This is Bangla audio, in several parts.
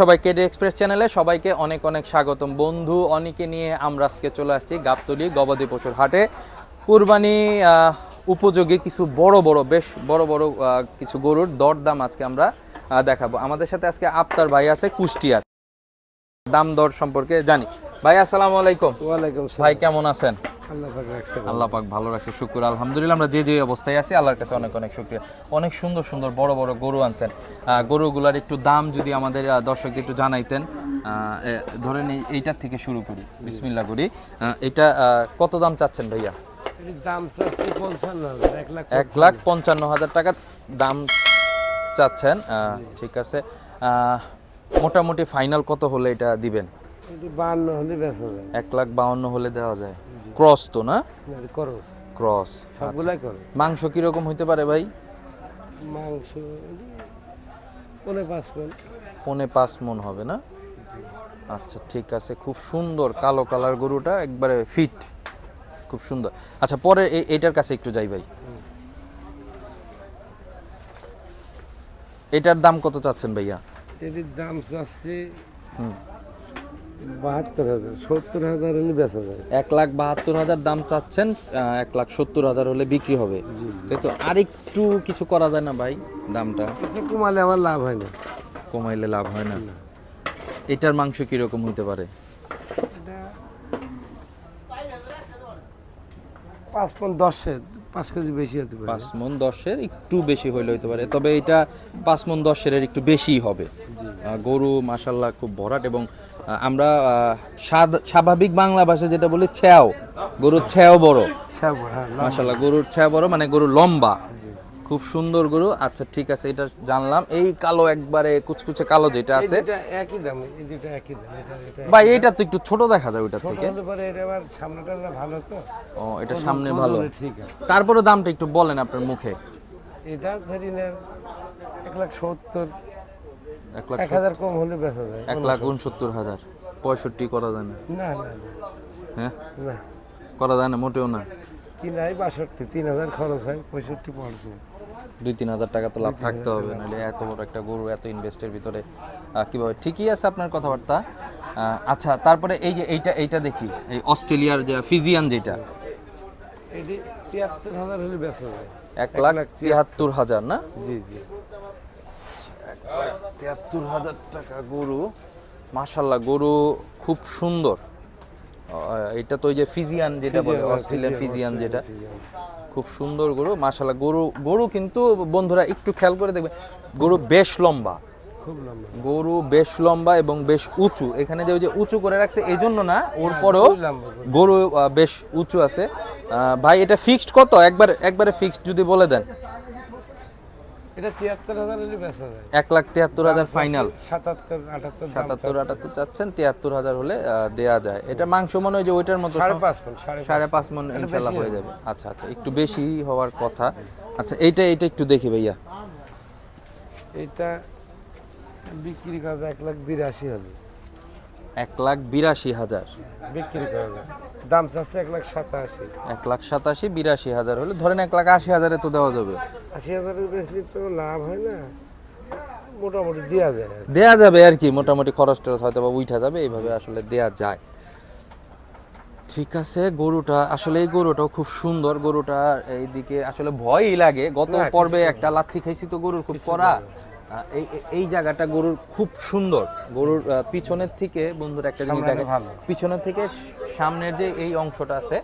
সবাই কেডি এক্সপ্রেস চ্যানেলে। সবাইকে অনেক অনেক স্বাগতম। বন্ধু অনেকে নিয়ে আমরা আজকে চলে আসছি গাবতলি গবাদি পশুর হাটে। কুরবানি উপযোগী কিছু বড় বড় বেশ বড় বড় কিছু গরুর দরদাম আজকে আমরা দেখাবো। আমাদের সাথে আজকে আফতার ভাই আছে কুষ্টিয়ার দাম দর সম্পর্কে জানি। ভাই আসসালামু আলাইকুম। ওয়ালাইকুম ভাই কেমন আছেন? আল্লাহ পাক ভালো। রাখছে শুক্র আলহামদুলিল্লাহ। আমরা যে যে অবস্থায় আছি আল্লাহর কাছে অনেক অনেক শুক্রিয়া। অনেক সুন্দর সুন্দর বড় বড় গরু আনছেন। গরুগুলার একটু দাম যদি আমাদের আহ, দর্শকদের একটু জানাইতেন। ধরেন এইটার থেকে শুরু করি বিসমিল্লা করি। এটা কত দাম চাচ্ছেন ভাইয়া? এক লাখ পঞ্চান্ন। হাজার টাকা দাম চাচ্ছেন। আহ, ঠিক আছে। মোটামুটি ফাইনাল কত হলে এটা দিবেন? এক লাখ বাউন্ন হলে দেওয়া যায়। ক্রস তো না? এটি ক্রস সবগুলাই করে মাংস কীরকম হইতে পারে ভাই? মাংস পনেরো পাঁচ কোন পনে পাঁচ মন হবে না? আচ্ছা ঠিক আছে। খুব সুন্দর কালো কালার গরুটা একবারে ফিট খুব সুন্দর। আচ্ছা পরে এইটার কাছে একটু যাই ভাই। এটার দাম কত চাচ্ছেন ভাইয়া? এটির দাম চাচ্ছি হুম। বাহাত্তর হাজার সত্তর হাজার হলে বেচা যায়। এক লাখ বাহাত্তর হাজার দাম চাচ্ছেন এক লাখ সত্তর হাজার হলে বিক্রি হবে। তাই তো আরেকটু কিছু করা যায় না ভাই দামটা? কমালে আমার লাভ হয় না। কমাইলে লাভ হয় না? এটার মাংস কীরকম হইতে পারে? এটা পাঁচ পন দশের পাঁচ কেজি বেশি হতে পারে। পাঁচ মন দশের একটু বেশি হইলে হইতে পারে তবে এটা পাঁচ মন দশের একটু বেশি হবে। গরু মাসাল্লাহ খুব ভরাট এবং আমরা স্বাভাবিক বাংলা ভাষায় যেটা বলি ছ্যাও। গরুর ছ্যাও বড়। হ্যাঁ মাসাল্লাহ গরুর ছ্যাও বড় মানে গরু লম্বা। খুব সুন্দর গরু। আচ্ছা ঠিক আছে এটা জানলাম। এই কালো একবারে কুচকুচে কালো যেটা আছে। দুইটা একই দাম একই দাম এটা তো একটু ছোট দেখা যায় ওইটার থেকে। সামনেটা ভালো তো। ও এটা সামনে ভালো। ওজনে ঠিক আছে। তারপরে দামটা একটু বলেন আপনার মুখে। এটা এক লাখ সত্তর। এক লাখ এক হাজার কম হলে বেচা যায় এক লাখ উনসত্তর হাজার। পঁয়ষট্টি করা যায় না। না হ্যাঁ? না। করা যায় না মোটেও না। কি নাই বাষট্টি তিন হাজার খরচ হয় পঁয়ষট্টি পড়ছে। দুই তিন হাজার টাকা তো লাভ থাকতে হবে নাহলে এত বড় একটা গরু এত ইনভেস্টের ভিতরে কীভাবে? ঠিকই আছে আপনার কথাবার্তা। আচ্ছা তারপরে এই যে এইটা এইটা দেখি। এই অস্ট্রেলিয়ার যে ফিজিয়ান যেটা এটি তিয়াত্তর হাজার হলে বেচা এক লাখ তিয়াত্তর হাজার না? জি জি। তিয়াত্তর হাজার টাকা গরু। মাশাল্লাহ গরু খুব সুন্দর। এটা তো ওই যে ফিজিয়ান যেটা বলে অস্ট্রেলিয়ান ফিজিয়ান যেটা। খুব সুন্দর গরু মাশাল্লাহ গরু গরু কিন্তু বন্ধুরা একটু খেয়াল করে দেখবেন গরু বেশ লম্বা। গরু বেশ লম্বা এবং বেশ উঁচু। এখানে যে ওই যে উঁচু করে রাখছে এই জন্য না ওর পরেও গরু। গরু বেশ উঁচু আছে। ভাই এটা ফিক্সড কত? একবার একবারে ফিক্সড যদি বলে দেন। এটা হলে বেচা যায়। লাখ তিয়াত্তর হাজার ফাইনাল। সাতাত্তর আটাত্তর দাম সাতাত্তর আটাত্তর চাচ্ছেন তিয়াত্তর হাজার হলে দেয়া যায়। এটা মাংস মনে হয় যে ওইটার মতো সাড়ে সম- পাঁচ ফুট সাড়ে সাড়ে পাঁচ মন ইনশাল্লাহ হয়ে যাবে। আচ্ছা আচ্ছা একটু বেশি হওয়ার কথা। আচ্ছা এইটা এইটা একটু দেখি ভাইয়া। এটা বিক্রি করা যায় লাখ বিরাশি হলে। এক লাখ বিরাশি হাজার। বিক্রি করা যায়। দাম চাচ্ছে এক লাখ সাতাশি। এক লাখ সাতাশি বিরাশি হাজার হলে। ধরেন এক লাখ আশি হাজারে তো দেওয়া যাবে। আশি হাজারের বেশি তো লাভ হয় না। মোটামুটি দেওয়া যায় দেয়া যাবে আর কি মোটামুটি খরচ টরচ হয়তো বা উঠা যাবে এইভাবে আসলে দেয়া যায়। ঠিক আছে গরুটা আসলে এই গরুটাও খুব সুন্দর গরুটা এইদিকে আসলে ভয়ই লাগে। গত পর্বে একটা লাথি খাইছি তো গরুর খুব করা এই এই- জায়গাটা গরুর খুব সুন্দর। গরুর পিছনের থেকে বন্ধুরা একটা জিনিস দেখে। পিছনের থেকে সামনের যে এই অংশটা আছে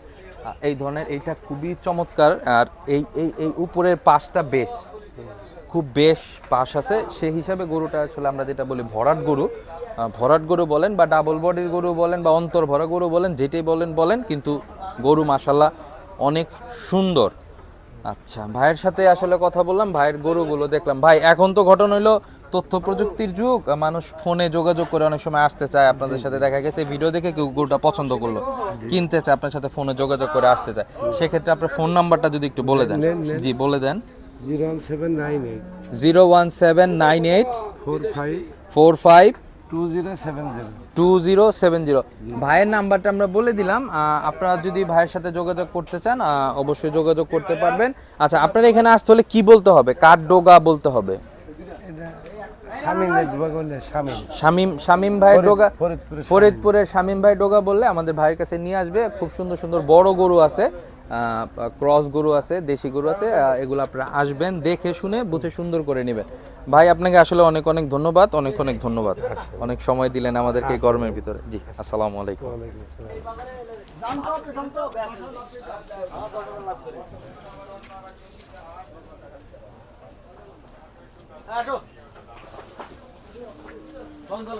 এই ধরনের এইটা খুবই চমৎকার। আর এই এই এই উপরের পাশটা বেশ। খুব বেশ পাশ আছে। সেই হিসাবে গরুটা আসলে আমরা যেটা বলি ভরাট গরু। ভরাট গরু বলেন বা ডাবল বডির গরু বলেন বা অন্তর ভরা গরু বলেন যেটাই বলেন বলেন কিন্তু গরু মাসাল্লাহ অনেক সুন্দর। আচ্ছা ভাইয়ের সাথে আসলে কথা বললাম ভাইয়ের গরুগুলো দেখলাম। ভাই এখন তো ঘটনা হইল তথ্য প্রযুক্তির যুগ মানুষ ফোনে যোগাযোগ করে অনেক সময় আসতে চায় আপনাদের সাথে দেখা গেছে ভিডিও দেখে কেউ গরুটা পছন্দ করল কিনতে চায় আপনার সাথে ফোনে যোগাযোগ করে আসতে চায়। সেক্ষেত্রে আপনার ফোন নাম্বারটা যদি একটু বলে দেন। জি বলে দেন। Zero one seven nine eight. Zero one seven nine eight four five. Four five ভাইয়ের নাম্বারটা আমরা বলে দিলাম। আপনারা যদি ভাইয়ের সাথে যোগাযোগ করতে চান অবশ্যই যোগাযোগ করতে পারবেন। আচ্ছা আপনারা এখানে আসতে হলে কি বলতে হবে? কাঠ ডোগা বলতে হবে? শামিম শামিম। ভাই ডোগা ফরিদপুরের শামিম। ভাই ডোগা বললে আমাদের ভাইয়ের কাছে নিয়ে আসবে। খুব সুন্দর সুন্দর বড় গরু আছে। ক্রস গরু আছে দেশি গরু আছে। এগুলো আপনারা আসবেন দেখে শুনে বুঝে সুন্দর করে নেবেন। ভাই আপনাকে আসলে অনেক অনেক ধন্যবাদ অনেক অনেক ধন্যবাদ। অনেক সময় দিলেন আমাদেরকে এই গরমের ভিতরে। জি আসসালামু আলাইকুম। আসো।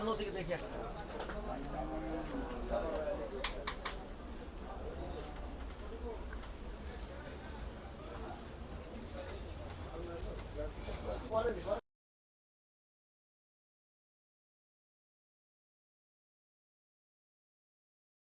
নদীকে দেখি